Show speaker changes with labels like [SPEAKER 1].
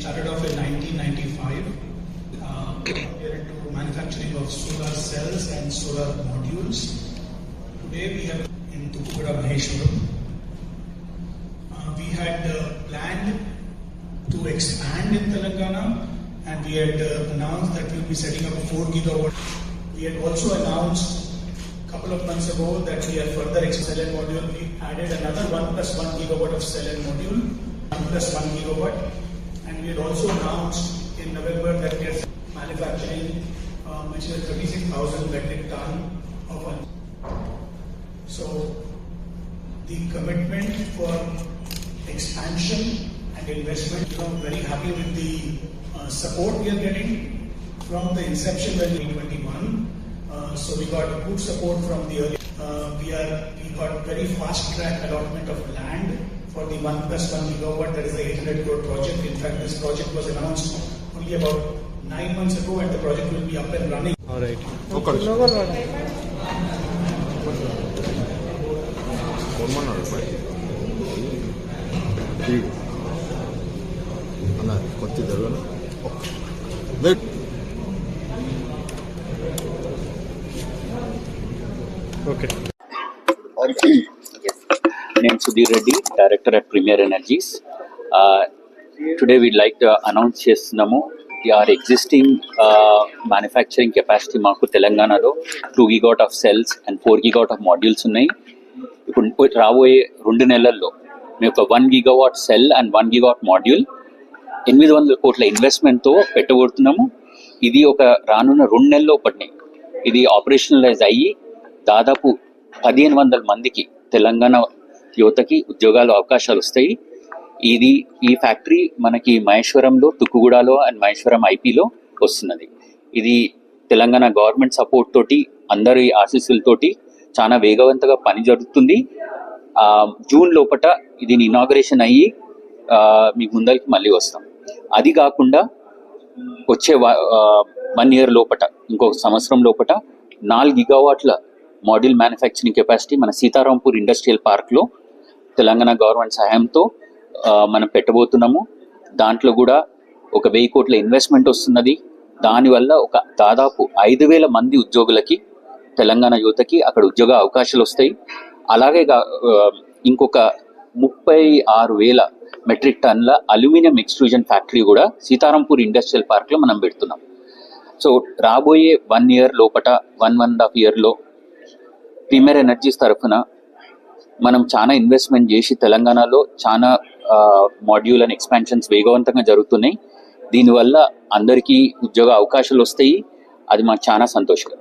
[SPEAKER 1] started off in 1995. Uh, we're into manufacturing of solar cells and solar modules. Today we have in Tukukuda Maheshwaram. Uh, we had uh, planned to expand in Telangana and we had uh, announced that we'll be setting up a 4 gigawatt. We had also announced a couple of months ago that we are further expanding cell and module. We added another 1 plus 1 gigawatt of cell and module, 1 plus 1 gigawatt. And we had also announced in November that we are manufacturing uh, which is 36,000 metric ton of one. So the commitment for expansion and investment, you know, very happy with the uh, support we are getting from the inception when 2021. Uh, so we got good support from the early. Uh, we are we got very fast track allotment of land for the 1 plus 1 gigawatt, that is the 800 crore project. In fact, this project was announced only about nine months ago and the project will be up and running.
[SPEAKER 2] All right. Okay. No, no, or five? Three. Anna, ಕೊಟ್ಟಿದ್ದಾರೆ okay
[SPEAKER 3] నేను Sudheer Reddy director at Premier Energies today we like announce చేస్తున్నాము our existing manufacturing capacity మాకు తెలంగాణలో two gigawatt of cells and four gigawatt of modules ఉన్నాయి. ఇప్పుడు రాబోయే రెండు నెలల్లో మేము ఒక one gigawatt cell and one gigawatt module ఎనిమిది వందల కోట్ల ఇన్వెస్ట్మెంట్తో పెట్టబోతున్నాము. ఇది ఒక రానున్న రెండు నెలల్లో ఒకటి. ఇది ఆపరేషనలైజ్ అయ్యి దాదాపు పదిహేను వందల మందికి తెలంగాణ యువతకి ఉద్యోగాలు అవకాశాలు వస్తాయి. ఇది ఈ ఫ్యాక్టరీ మనకి మహేశ్వరంలో తుక్కుగూడలో అండ్ మహేశ్వరం ఐపీలో వస్తున్నది. ఇది తెలంగాణ గవర్నమెంట్ సపోర్ట్ తోటి అందరి ఆశీస్సులతోటి చాలా వేగవంతంగా పని జరుగుతుంది. జూన్ లోపట ఇది ఇనాగరేషన్ అయ్యి మీ మీకు ముందరికి మళ్ళీ వస్తాం. అది కాకుండా వచ్చే వన్ ఇయర్ లోపట ఇంకొక సంవత్సరం లోపట నాలుగు గిగావాట్ల మోడ్యూల్ మ్యానుఫ్యాక్చరింగ్ కెపాసిటీ మన సీతారాంపూర్ ఇండస్ట్రియల్ పార్క్లో తెలంగాణ గవర్నమెంట్ సహాయంతో మనం పెట్టబోతున్నాము. దాంట్లో కూడా ఒక వెయ్యి కోట్ల ఇన్వెస్ట్మెంట్ వస్తున్నది. దానివల్ల ఒక దాదాపు ఐదు వేల మంది ఉద్యోగులకి తెలంగాణ యువతకి అక్కడ ఉద్యోగ అవకాశాలు వస్తాయి. అలాగే ఇంకొక ముప్పై ఆరు వేల మెట్రిక్ టన్ల అల్యూమినియం ఎక్స్ట్రూజన్ ఫ్యాక్టరీ కూడా సీతారాంపూర్ ఇండస్ట్రియల్ పార్క్లో మనం పెడుతున్నాం. సో రాబోయే వన్ ఇయర్ లోపట వన్ వన్ అండ్ హాఫ్ ఇయర్లో ప్రీమియర్ ఎనర్జీస్ తరఫున మనం చాలా ఇన్వెస్ట్మెంట్ చేసి తెలంగాణలో చాలా మాడ్యూల్ అండ్ ఎక్స్పాన్షన్స్ వేగవంతంగా జరుగుతున్నాయి. దీనివల్ల అందరికీ ఉద్యోగ అవకాశాలు వస్తాయి. అది మాకు చాలా సంతోషకరం.